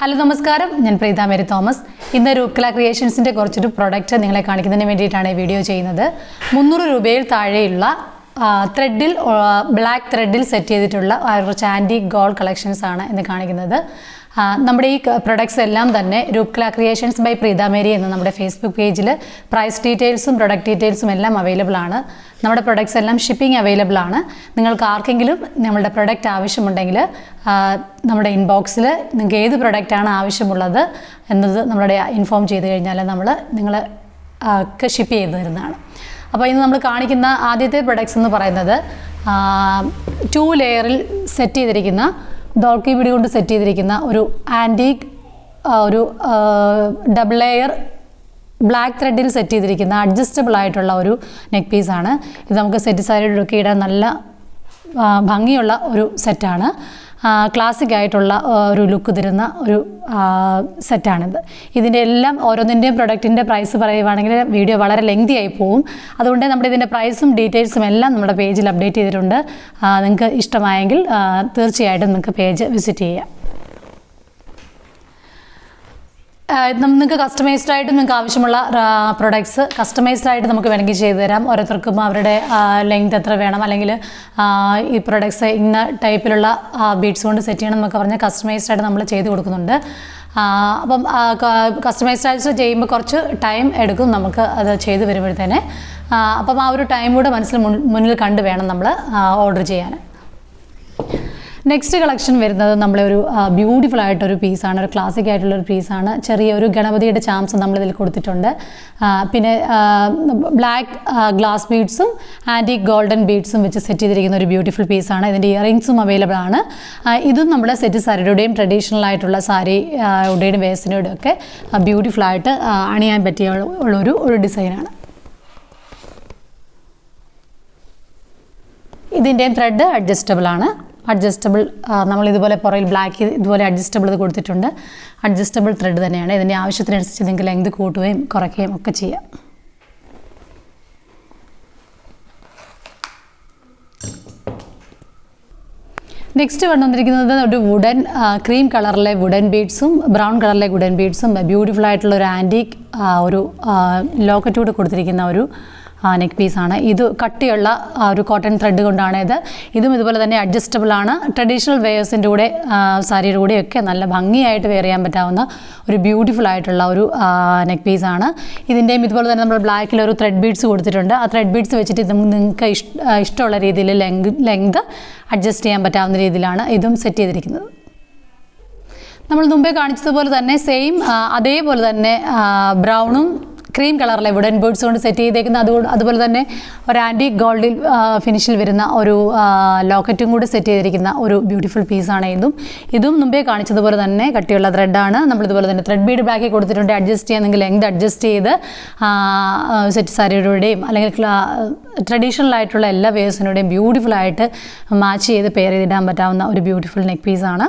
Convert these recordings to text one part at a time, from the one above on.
Hello നമസ്കാരം. ഞാൻ Preetha Mary Thomas. ഇന്ന് രൂക്കല ക്രിയേഷൻസിന്റെ കുറച്ചൊരു പ്രൊഡക്റ്റ് നിങ്ങളെ കാണിക്കുന്നതിന് വേണ്ടിയിട്ടാണ് ഈ വീഡിയോ ചെയ്യുന്നത്. മുന്നൂറ് രൂപയിൽ താഴെയുള്ള ത്രെഡിൽ ബ്ലാക്ക് ത്രെഡിൽ സെറ്റ് ചെയ്തിട്ടുള്ള കുറച്ച് ആന്റി ഗോൾഡ് കളക്ഷൻസ് ആണ് ഇന്ന് കാണിക്കുന്നത്. നമ്മുടെ ഈ പ്രൊഡക്ട്സ് എല്ലാം തന്നെ രൂക്കല ക്രിയേഷൻസ് ബൈ പ്രീതാമേരി എന്ന നമ്മുടെ ഫേസ്ബുക്ക് പേജിൽ പ്രൈസ് ഡീറ്റെയിൽസും പ്രൊഡക്റ്റ് ഡീറ്റെയിൽസും എല്ലാം അവൈലബിൾ ആണ്. നമ്മുടെ പ്രൊഡക്ട്സ് എല്ലാം ഷിപ്പിംഗ് അവൈലബിൾ ആണ്. നിങ്ങൾക്ക് ആർക്കെങ്കിലും നമ്മളുടെ പ്രൊഡക്റ്റ് ആവശ്യമുണ്ടെങ്കിൽ നമ്മുടെ ഇൻബോക്സിൽ നിങ്ങൾക്ക് ഏത് പ്രൊഡക്റ്റാണ് ആവശ്യമുള്ളത് എന്നത് നമ്മളുടെ ഇൻഫോം ചെയ്ത് കഴിഞ്ഞാൽ നമ്മൾ നിങ്ങൾ ഒക്കെ ഷിപ്പ് ചെയ്ത് തരുന്നതാണ്. അപ്പോൾ ഇന്ന് നമ്മൾ കാണിക്കുന്ന ആദ്യത്തെ പ്രൊഡക്ട്സ് എന്ന് പറയുന്നത് ടു ലെയറിൽ സെറ്റ് ചെയ്തിരിക്കുന്ന ഡോൾക്കി പിടി കൊണ്ട് സെറ്റ് ചെയ്തിരിക്കുന്ന ഒരു ആന്റീക് ഒരു ഡബിൾ ലെയർ ബ്ലാക്ക് ത്രെഡിൽ സെറ്റ് ചെയ്തിരിക്കുന്ന അഡ്ജസ്റ്റബിൾ ആയിട്ടുള്ള ഒരു നെക്ക് പീസാണ് ഇത് നമുക്ക് സെറ്റ് സാരിയിലൊക്കെ ഇടാൻ നല്ല ഭംഗിയുള്ള ഒരു സെറ്റാണ് ക്ലാസിക് ആയിട്ടുള്ള ഒരു ലുക്ക് തരുന്ന ഒരു സെറ്റാണിത് ഇതിന്റെ എല്ലാം ഓരോന്നിന്റെയും പ്രൊഡക്റ്റിന്റെ പ്രൈസ് പറയുവാണെങ്കിൽ വീഡിയോ വളരെ ലെങ്തി ആയി പോവും. അതുകൊണ്ട് നമ്മുടെ ഇതിന്റെ പ്രൈസും ഡീറ്റെയിൽസും എല്ലാം നമ്മുടെ പേജിൽ അപ്ഡേറ്റ് ചെയ്തിട്ടുണ്ട്. നിങ്ങൾക്ക് ഇഷ്ടമായെങ്കിൽ തീർച്ചയായിട്ടും നിങ്ങൾക്ക് പേജ് വിസിറ്റ് ചെയ്യാം. നിങ്ങൾക്ക് കസ്റ്റമൈസ്ഡ് ആയിട്ട് നിങ്ങൾക്ക് ആവശ്യമുള്ള പ്രൊഡക്ട്സ് കസ്റ്റമൈസ്ഡ് ആയിട്ട് നമുക്ക് വേണമെങ്കിൽ ചെയ്തു തരാം. ഓരോരുത്തർക്കും അവരുടെ ലെങ്ത് എത്ര വേണം അല്ലെങ്കിൽ ഈ പ്രൊഡക്ട്സ് ഇന്ന ടൈപ്പിലുള്ള ബീഡ്സ് കൊണ്ട് സെറ്റ് ചെയ്യണം എന്നൊക്കെ പറഞ്ഞാൽ കസ്റ്റമൈസ്ഡ് ആയിട്ട് നമ്മൾ ചെയ്ത് കൊടുക്കുന്നുണ്ട്. അപ്പം കസ്റ്റമൈസ്ഡ് ആയിട്ട് ചെയ്യുമ്പോൾ കുറച്ച് ടൈം എടുക്കും നമുക്ക് അത് ചെയ്തു വരുമ്പോഴത്തേനെ. അപ്പം ആ ഒരു ടൈം കൂടെ മനസ്സിൽ മുന്നിൽ കണ്ട് വേണം നമ്മൾ ഓർഡർ ചെയ്യാൻ. നെക്സ്റ്റ് കളക്ഷൻ വരുന്നത് നമ്മളെ ഒരു ബ്യൂട്ടിഫുൾ ആയിട്ടൊരു പീസാണ് ഒരു ക്ലാസിക് ആയിട്ടുള്ള ഒരു പീസാണ് ചെറിയൊരു ഗണപതിയുടെ ചാംസ് നമ്മളിതിൽ കൊടുത്തിട്ടുണ്ട്. പിന്നെ ബ്ലാക്ക് ഗ്ലാസ് ബീഡ്സും ആന്റിക് ഗോൾഡൻ ബീഡ്സും വെച്ച് സെറ്റ് ചെയ്തിരിക്കുന്ന ഒരു ബ്യൂട്ടിഫുൾ പീസാണ് ഇതിന്റെ ഇയറിങ്സും അവൈലബിൾ ആണ്. ഇതും നമ്മുടെ സെറ്റ് സാരിയുടെയും ട്രഡീഷണൽ ആയിട്ടുള്ള സാരി ഉടേയും വേസിനുടെയും ഒക്കെ ബ്യൂട്ടിഫുൾ ആയിട്ട് അണിയാൻ പറ്റിയ ഉള്ളൊരു ഒരു ഡിസൈനാണ് ഇതിന്റെയും ത്രെഡ് അഡ്ജസ്റ്റബിൾ ആണ്. അഡ്ജസ്റ്റബിൾ നമ്മൾ ഇതുപോലെ പുറയിൽ ബ്ലാക്ക് ഇതുപോലെ അഡ്ജസ്റ്റബിൾ ഇത് കൊടുത്തിട്ടുണ്ട്. അഡ്ജസ്റ്റബിൾ ത്രെഡ് തന്നെയാണ്. ഇതിന്റെ ആവശ്യത്തിനനുസരിച്ച് നിങ്ങൾക്ക് ലെങ്ത് കൂട്ടുകയും കുറയ്ക്കുകയും ഒക്കെ ചെയ്യാം. നെക്സ്റ്റ് വന്നിരിക്കുന്നത് ഒരു വുഡൻ ക്രീം കളറിലെ വുഡൻ ബീഡ്സും ബ്രൗൺ കളറിലെ വുഡൻ ബീഡ്സും ബ്യൂട്ടിഫുൾ ആയിട്ടുള്ള ഒരു ആന്റീക്ക് ഒരു ലോക്കറ്റ് കൂടെ കൊടുത്തിരിക്കുന്ന ഒരു നെക്ക് പീസാണ് ഇത് കട്ടിയുള്ള ഒരു കോട്ടൺ ത്രെഡ് കൊണ്ടാണ് ഇത്. ഇതും ഇതുപോലെ തന്നെ അഡ്ജസ്റ്റബിൾ ആണ്. ട്രഡീഷണൽ വെയേഴ്സിന്റെ കൂടെ സാരിയുടെ കൂടെയൊക്കെ നല്ല ഭംഗിയായിട്ട് വെയർ ചെയ്യാൻ പറ്റാവുന്ന ഒരു ബ്യൂട്ടിഫുൾ ആയിട്ടുള്ള ഒരു നെക്ക് പീസാണ് ഇതിന്റെയും ഇതുപോലെ തന്നെ നമ്മൾ ബ്ലാക്കിൽ ഒരു ത്രെഡ് ബീഡ്സ് കൊടുത്തിട്ടുണ്ട്. ആ ത്രെഡ് ബീഡ്സ് വെച്ചിട്ട് ഇത് നിങ്ങൾക്ക് ഇഷ് ഇഷ്ടമുള്ള രീതിയിൽ ലെങ് ലെങ്ത് അഡ്ജസ്റ്റ് ചെയ്യാൻ പറ്റാവുന്ന രീതിയിലാണ് ഇതും സെറ്റ് ചെയ്തിരിക്കുന്നത്. നമ്മൾ മുമ്പേ കാണിച്ചതുപോലെ തന്നെ സെയിം അതേപോലെ തന്നെ ബ്രൗണും ക്രീം കളറിലെ വുഡൻ ബേർഡ്സ് കൊണ്ട് സെറ്റ് ചെയ്തേക്കുന്ന അതുകൊണ്ട് അതുപോലെ തന്നെ ഒരു ആന്റി ഗോൾഡിൽ ഫിനിഷിൽ വരുന്ന ഒരു ലോക്കറ്റും കൂടി സെറ്റ് ചെയ്തിരിക്കുന്ന ഒരു ബ്യൂട്ടിഫുൾ പീസാണ് ഇതും. ഇതും മുമ്പേ കാണിച്ചതുപോലെ തന്നെ കട്ടിയുള്ള ത്രെഡാണ് നമ്മളിതുപോലെ തന്നെ ത്രെഡ് ബീഡ് ബാക്കി കൊടുത്തിട്ടുണ്ട്. അഡ്ജസ്റ്റ് ചെയ്യാൻ നിങ്ങൾ ലെങ്ത് അഡ്ജസ്റ്റ് ചെയ്ത് സെറ്റ് സാരിയുടെയും അല്ലെങ്കിൽ ട്രഡീഷണൽ ആയിട്ടുള്ള എല്ലാ വേഴ്സിനോടെയും ബ്യൂട്ടിഫുൾ ആയിട്ട് മാച്ച് ചെയ്ത് പെയർ ചെയ്തിടാൻ പറ്റാവുന്ന ഒരു ബ്യൂട്ടിഫുൾ നെക്ക് പീസാണ്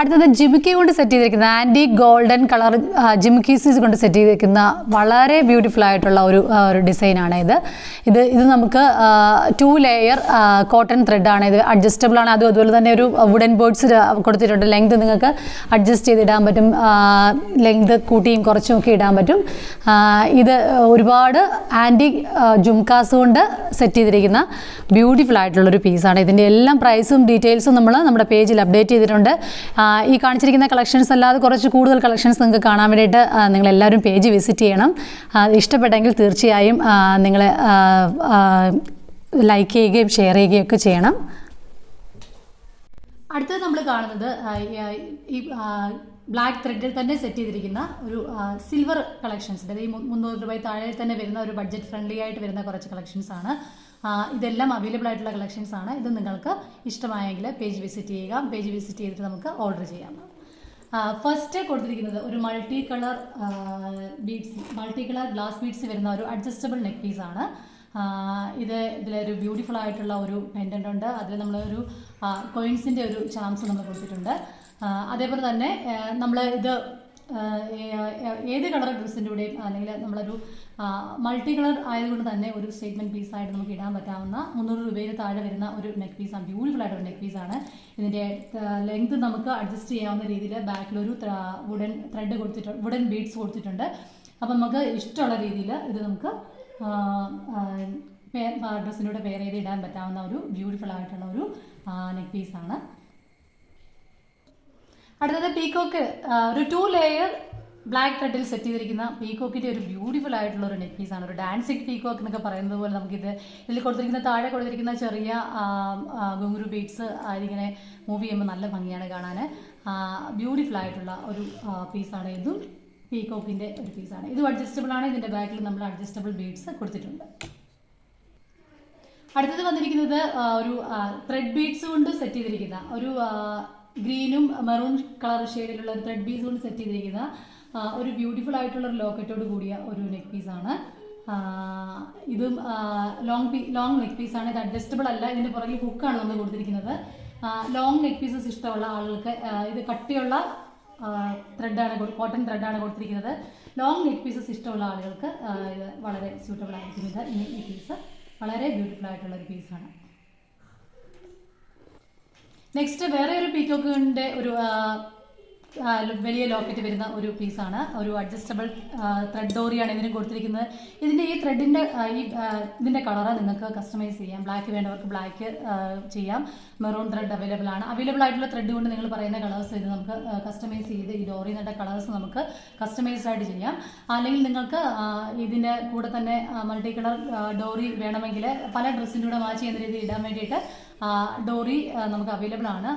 അടുത്തത് ജിമിക്കി കൊണ്ട് സെറ്റ് ചെയ്തിരിക്കുന്ന ആന്റി ഗോൾഡൻ കളർ ജിമിക്കീസ് കൊണ്ട് സെറ്റ് ചെയ്തിരിക്കുന്ന വളരെ ബ്യൂട്ടിഫുൾ ആയിട്ടുള്ള ഒരു ഒരു ഡിസൈനാണ് ഇത്. ഇത് ഇത് നമുക്ക് ടു ലെയർ കോട്ടൺ ത്രെഡാണ് ഇത് അഡ്ജസ്റ്റബിൾ ആണ്. അതും അതുപോലെ തന്നെ ഒരു വുഡൻ ബോർഡ്സ് കൊടുത്തിട്ടുണ്ട്. ലെങ്ത് നിങ്ങൾക്ക് അഡ്ജസ്റ്റ് ചെയ്തിടാൻ പറ്റും. ലെങ്ത് കൂട്ടിയും കുറച്ചും ഒക്കെ ഇടാൻ പറ്റും. ഇത് ഒരുപാട് ആന്റി ജുംകാസ് കൊണ്ട് സെറ്റ് ചെയ്തിരിക്കുന്ന ബ്യൂട്ടിഫുൾ ആയിട്ടുള്ളൊരു പീസാണ് ഇതിന്റെ എല്ലാം പ്രൈസും ഡീറ്റെയിൽസും നമ്മൾ നമ്മുടെ പേജിൽ അപ്ഡേറ്റ് ചെയ്തിട്ടുണ്ട്. ഈ കാണിച്ചിരിക്കുന്ന കളക്ഷൻസ് അല്ലാതെ കുറച്ച് കൂടുതൽ കളക്ഷൻസ് നിങ്ങൾക്ക് കാണാൻ വേണ്ടിയിട്ട് നിങ്ങൾ എല്ലാവരും പേജ് വിസിറ്റ് ചെയ്യണം. ഇഷ്ടപ്പെട്ടെങ്കിൽ തീർച്ചയായും നിങ്ങൾ ലൈക്ക് ചെയ്യുകയും ഷെയർ ചെയ്യുകയും ഒക്കെ ചെയ്യണം. അടുത്തത് നമ്മൾ കാണുന്നത് ഈ, ബ്ലാക്ക് ത്രെഡിൽ തന്നെ സെറ്റ് ചെയ്തിരിക്കുന്ന ഒരു സിൽവർ കളക്ഷൻസിന്റെ ഈ മുന്നൂറ് രൂപ താഴെ തന്നെ വരുന്ന ഒരു ബഡ്ജറ്റ് ഫ്രണ്ട്ലി ആയിട്ട് വരുന്ന കുറച്ച് കളക്ഷൻസ് ആണ്. ഇതെല്ലാം അവൈലബിൾ ആയിട്ടുള്ള കളക്ഷൻസ് ആണ്. ഇത് നിങ്ങൾക്ക് ഇഷ്ടമായെങ്കിൽ പേജ് വിസിറ്റ് ചെയ്യുക. പേജ് വിസിറ്റ് ചെയ്തിട്ട് നമുക്ക് ഓർഡർ ചെയ്യാം. ഫസ്റ്റ് കൊടുത്തിരിക്കുന്നത് ഒരു multi colour beads multi colour glass beads വരുന്ന ഒരു അഡ്ജസ്റ്റബിൾ നെക്ക് പീസ് ആണ്. ഇത് ഇതിലൊരു ബ്യൂട്ടിഫുൾ ആയിട്ടുള്ള ഒരു പെൻഡന്റ് ഉണ്ട്. അതിൽ നമ്മളൊരു കോയിൻസിന്റെ ഒരു ചാൻസ് നമ്മൾ കൊടുത്തിട്ടുണ്ട്. അതേപോലെ തന്നെ നമ്മൾ ഇത് ഏത് കളർ ഡ്രസ്സിന്റെ കൂടെയും അല്ലെങ്കിൽ നമ്മളൊരു മൾട്ടി കളർ ആയതുകൊണ്ട് തന്നെ ഒരു സ്റ്റേറ്റ്മെന്റ് പീസ് ആയിട്ട് നമുക്ക് ഇടാൻ പറ്റാവുന്ന മുന്നൂറ് രൂപയിൽ താഴെ വരുന്ന ഒരു നെക്ക് ആണ്. ബ്യൂട്ടിഫുൾ ആയിട്ടുള്ള നെക്ക് ആണ്. ഇതിന്റെ ലെങ്ത് നമുക്ക് അഡ്ജസ്റ്റ് ചെയ്യാവുന്ന രീതിയിൽ ബാക്കിൽ ഒരു വുഡൻ ത്രെഡ് കൊടുത്തിട്ടുണ്ട് വുഡൻ ബീഡ്സ് കൊടുത്തിട്ടുണ്ട്. അപ്പം നമുക്ക് ഇഷ്ടമുള്ള രീതിയിൽ ഇത് നമുക്ക് ഡ്രസ്സിലൂടെ പെയർ ചെയ്ത് ഇടാൻ പറ്റാവുന്ന ഒരു ബ്യൂട്ടിഫുൾ ആയിട്ടുള്ള ഒരു നെക്ക് പീസാണ് അടുത്തത് പീക്കോക്ക് ഒരു ടു ലെയർ ബ്ലാക്ക് ത്രെഡിൽ സെറ്റ് ചെയ്തിരിക്കുന്ന പീക്കോക്കിന്റെ ഒരു ബ്യൂട്ടിഫുൾ ആയിട്ടുള്ള ഒരു നെക്ക് പീസാണ് ഒരു ഡാൻസിങ് പീക്കോക്ക് എന്നൊക്കെ പറയുന്നത് പോലെ നമുക്കിത് ഇതിൽ കൊടുത്തിരിക്കുന്ന താഴെ കൊടുത്തിരിക്കുന്ന ചെറിയ ഗുങ്കുരു ബീഡ്സ് ഇതിങ്ങനെ മൂവ് ചെയ്യുമ്പോൾ നല്ല ഭംഗിയാണ് കാണാൻ ബ്യൂട്ടിഫുൾ ആയിട്ടുള്ള ഒരു പീസാണ് ഇതും പീക്കോക്കിന്റെ ഒരു പീസാണ് ഇതും അഡ്ജസ്റ്റബിൾ ആണ്. ഇതിന്റെ ബാക്കിൽ നമ്മൾ അഡ്ജസ്റ്റബിൾ ബീഡ്സ് കൊടുത്തിട്ടുണ്ട്. അടുത്തത് വന്നിരിക്കുന്നത് ഒരു ത്രെഡ് ബീഡ്സ് കൊണ്ട് സെറ്റ് ചെയ്തിരിക്കുന്ന ഒരു ഗ്രീനും മെറൂൺ കളർ ഷെയ്ഡിലുള്ള ഒരു ത്രെഡ് പീസ് കൊണ്ട് സെറ്റ് ചെയ്തിരിക്കുന്ന ഒരു ബ്യൂട്ടിഫുൾ ആയിട്ടുള്ള ഒരു ലോക്കറ്റോട് കൂടിയ ഒരു നെക്ക് പീസാണ് ഇതും ലോങ് ലോങ് നെക്ക് പീസാണ് ഇത് അഡ്ജസ്റ്റബിൾ അല്ല. ഇതിന്റെ പുറകിൽ ഹുക്കാണ് നമ്മൾ കൊടുത്തിരിക്കുന്നത്. ലോങ് നെക്ക് പീസസ് ഇഷ്ടമുള്ള ആളുകൾക്ക് ഇത് കട്ടിയുള്ള ത്രെഡാണ് കോട്ടൺ ത്രെഡാണ് കൊടുത്തിരിക്കുന്നത്. ലോങ് നെക്ക് പീസസ് ഇഷ്ടമുള്ള ആളുകൾക്ക് ഇത് വളരെ സ്യൂട്ടബിൾ ആയിരിക്കും. ഇത് ഈ ഈ പീസ് വളരെ ബ്യൂട്ടിഫുൾ ആയിട്ടുള്ള ഒരു പീസാണ് നെക്സ്റ്റ് വേറെ ഒരു പീക്കോക്കിന്റെ ഒരു വലിയ ലോക്കറ്റ് വരുന്ന ഒരു പീസാണ്. ഒരു അഡ്ജസ്റ്റബിൾ ത്രെഡ് ഡോറിയാണ് ഇതിന് കൊടുത്തിരിക്കുന്നത്. ഇതിന്റെ ഈ ത്രെഡിന്റെ ഈ ഇതിന്റെ കളറ് നിങ്ങൾക്ക് കസ്റ്റമൈസ് ചെയ്യാം. ബ്ലാക്ക് വേണ്ടവർക്ക് ബ്ലാക്ക് ചെയ്യാം. മെറൂൺ ത്രെഡ് അവൈലബിൾ ആണ്. അവൈലബിൾ ആയിട്ടുള്ള ത്രെഡ് കൊണ്ട് നിങ്ങൾ പറയുന്ന കളേഴ്സ് ഇത് നമുക്ക് കസ്റ്റമൈസ് ചെയ്ത് ഈ ഡോറി നിന്റെ കളേഴ്സ് നമുക്ക് കസ്റ്റമൈസ്ഡ് ആയിട്ട് ചെയ്യാം. അല്ലെങ്കിൽ നിങ്ങൾക്ക് ഇതിന്റെ കൂടെ തന്നെ മൾട്ടി കളർ ഡോറി വേണമെങ്കിൽ പല ഡ്രസ്സിന്റെ കൂടെ മാച്ച് ചെയ്യുന്ന രീതിയിൽ ഇടാൻ വേണ്ടിയിട്ട് ഡോറി നമുക്ക് അവൈലബിൾ ആണ്.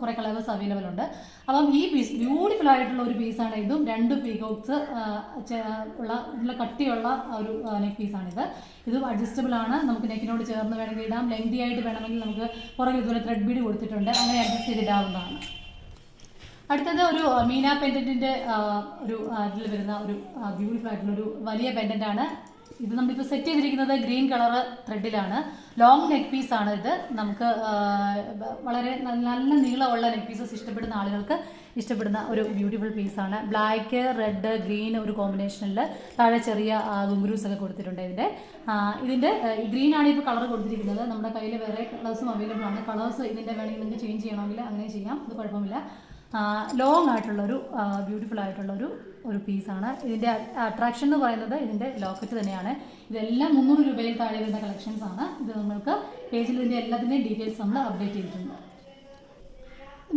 കുറെ കളേഴ്സ് അവൈലബിൾ ഉണ്ട്. അപ്പം ഈ പീസ് ബ്യൂട്ടിഫുൾ ആയിട്ടുള്ള ഒരു പീസ് ആണ് ഇതും. രണ്ട് പീകോക്സ് ഉള്ള കട്ടിയുള്ള ഒരു നെക്ക് പീസാണിത് ഇതും അഡ്ജസ്റ്റബിൾ ആണ്. നമുക്ക് നെക്കിനോട് ചേർന്ന് വേണമെങ്കിൽ ഇടാം. ലെങ്തി ആയിട്ട് വേണമെങ്കിൽ നമുക്ക് പുറകിൽ ഇതുപോലെ ത്രെഡ് ബീഡ് കൊടുത്തിട്ടുണ്ട്. അങ്ങനെ അഡ്ജസ്റ്റ് ചെയ്തിടാവുന്നതാണ് അടുത്തത് ഒരു മീനാ പെൻഡന്റിന്റെ ഒരു ഇതിൽ വരുന്ന ഒരു ബ്യൂട്ടിഫുൾ ആയിട്ടുള്ള ഒരു വലിയ പെൻഡന്റ് ആണ്. ഇത് നമ്മളിപ്പോൾ സെറ്റ് ചെയ്തിരിക്കുന്നത് ഗ്രീൻ കളർ ത്രെഡിലാണ് ലോങ് നെക്ക് ആണ് ഇത്. നമുക്ക് വളരെ നല്ല നീളമുള്ള നെക്ക് പീസസ് ഇഷ്ടപ്പെടുന്ന ആളുകൾക്ക് ഇഷ്ടപ്പെടുന്ന ഒരു ബ്യൂട്ടിഫുൾ പീസാണ് ബ്ലാക്ക് റെഡ് ഗ്രീൻ ഒരു കോമ്പിനേഷനിൽ താഴെ ചെറിയ ഗുങ്കുരൂസ് ഒക്കെ കൊടുത്തിട്ടുണ്ട് ഇതിന്റെ ഇതിന്റെ ഗ്രീൻ ആണ് ഇപ്പോൾ കളർ കൊടുത്തിരിക്കുന്നത്. നമ്മുടെ കയ്യിൽ വേറെ കളേഴ്സും അവൈലബിൾ ആണ്. കളേഴ്സ് ഇതിന്റെ വേണമെങ്കിൽ നിങ്ങൾക്ക് ചേഞ്ച് ചെയ്യണമെങ്കിൽ അങ്ങനെ ചെയ്യാം. അത് കുഴപ്പമില്ല. ലോങ് ആയിട്ടുള്ളൊരു ബ്യൂട്ടിഫുൾ ആയിട്ടുള്ളൊരു ഒരു പീസാണ് ഇതിന്റെ അട്രാക്ഷൻ എന്ന് പറയുന്നത് ഇതിന്റെ ലോക്കറ്റ് തന്നെയാണ്. ഇതെല്ലാം മുന്നൂറ് രൂപയിൽ താഴെ വരുന്ന കളക്ഷൻസ് ആണ്. ഇത് നമ്മൾക്ക് പേജിൽ ഇതിന്റെ എല്ലാത്തിന്റെയും ഡീറ്റെയിൽസ് നമ്മൾ അപ്ഡേറ്റ് ചെയ്തിട്ടുണ്ട്.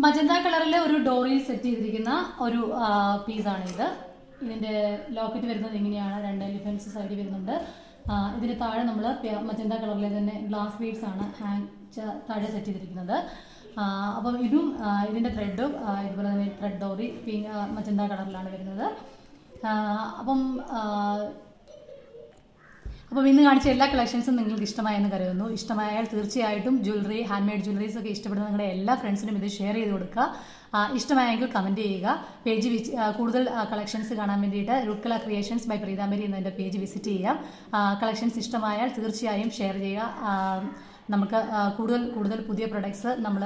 മജന്ത കളറിലെ ഒരു ഡോറിയിൽ സെറ്റ് ചെയ്തിരിക്കുന്ന ഒരു പീസാണ് ഇത്. ഇതിന്റെ ലോക്കറ്റ് വരുന്നത് ഇങ്ങനെയാണ്. രണ്ട് എലിഫൻസ് സൈഡിൽ വരുന്നുണ്ട്. ഇതിന് താഴെ നമ്മൾ മജന്ത കളറിലെ തന്നെ ഗ്ലാസ് ബീഡ്സ് ആണ് ഹാങ് താഴെ സെറ്റ് ചെയ്തിരിക്കുന്നത്. അപ്പം ഇതും ഇതിന്റെ ത്രെഡും ഇതുപോലെ തന്നെ ത്രെഡ് ഡോറി പിങ്ക് മജന്ത കളറിലാണ് വരുന്നത്. അപ്പം അപ്പം ഇന്ന് കാണിച്ച എല്ലാ കളക്ഷൻസും നിങ്ങൾക്ക് ഇഷ്ടമായെന്ന് കരുതുന്നു. ഇഷ്ടമായാൽ തീർച്ചയായിട്ടും ജ്വല്ലറി ഹാൻഡ് മെയ്ഡ് ജ്വല്ലറീസ് ഒക്കെ ഇഷ്ടപ്പെടുന്ന നിങ്ങളുടെ എല്ലാ ഫ്രണ്ട്സിനും ഇത് ഷെയർ ചെയ്ത് കൊടുക്കുക. ഇഷ്ടമായെങ്കിൽ കമന്റ് ചെയ്യുക. പേജ് കൂടുതൽ കളക്ഷൻസ് കാണാൻ വേണ്ടിയിട്ട് റുക്കല ക്രിയേഷൻസ് ബൈ പ്രീതാമരി എന്നതിന്റെ പേജ് വിസിറ്റ് ചെയ്യാം. കളക്ഷൻസ് ഇഷ്ടമായാൽ തീർച്ചയായും ഷെയർ ചെയ്യുക. നമുക്ക് കൂടുതൽ കൂടുതൽ പുതിയ പ്രൊഡക്ട്സ് നമ്മൾ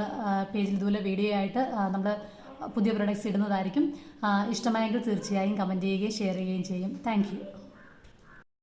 പേജിൽ ഇതുപോലെ വീഡിയോ ആയിട്ട് നമ്മൾ പുതിയ പ്രൊഡക്ട്സ് ഇടുന്നതായിരിക്കും. ഇഷ്ടമായെങ്കിൽ തീർച്ചയായും കമന്റ് ചെയ്യുകയും ഷെയർ ചെയ്യുകയും ചെയ്യും. താങ്ക്